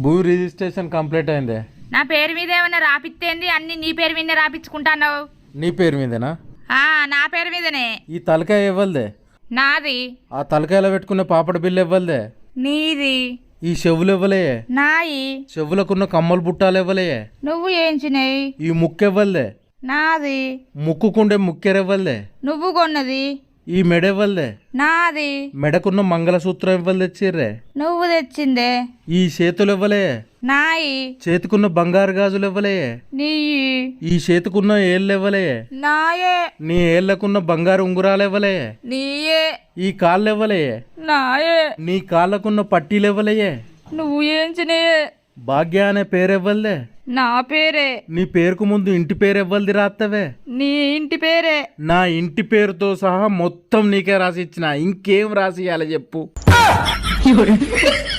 భూ registration complete అయిందే? నా పేరు మీద ఏమన్నా రాపిత్తేంది? అన్ని నీ పేరు మీదనే రాపించుకుంటాన్నావు నీ పేరు మీదేనా? ఆ, నా పేరు మీదనే. ఈ తలకాయ ఇవ్వలదే నాది. ఆ తలకాయలో పెట్టుకున్న పాపడ బిల్లు ఇవ్వలదే నీది. ఈ చెవులు ఇవ్వలే నాయి. చెవులకున్న కమ్మలు బుట్టాలు ఇవ్వలే నువ్వు ఏంచినాయి? ఈ ముక్కు ఇవ్వలే నాది. ముక్కుకుండే ముక్కెరెవ్వలే నువ్వు కొన్నది. ఈ మెడ ఇవ్వలే నాది. మెడకున్న మంగళసూత్రం ఇవ్వలు తెచ్చిర్రే? నువ్వు తెచ్చిందే. ఈ చేతులు ఇవ్వలే నాయి. చేతికున్న బంగారు గాజులు ఇవ్వలే నీ ఈ చేతికున్న ఏళ్ళు ఇవ్వలే నాయే. నీ ఏళ్ళకున్న బంగారు ఉంగురాలు ఇవ్వలే నీయే. ఈ కాళ్ళు ఇవ్వలే నాయే. నీ కాళ్ళకున్న పట్టీలు ఇవ్వలే నువ్వు ఏంచినాయే? భాగ్య అనే పేరు ఇవ్వలే నా పేరే. నీ పేరుకు ముందు ఇంటి పేరు రాత్తవే? నీ ఇంటి పేరే. నా ఇంటి పేరుతో సహా మొత్తం నీకే రాసి ఇచ్చిన ఇంకేం రాసి ఇవ్వాలి చెప్పు.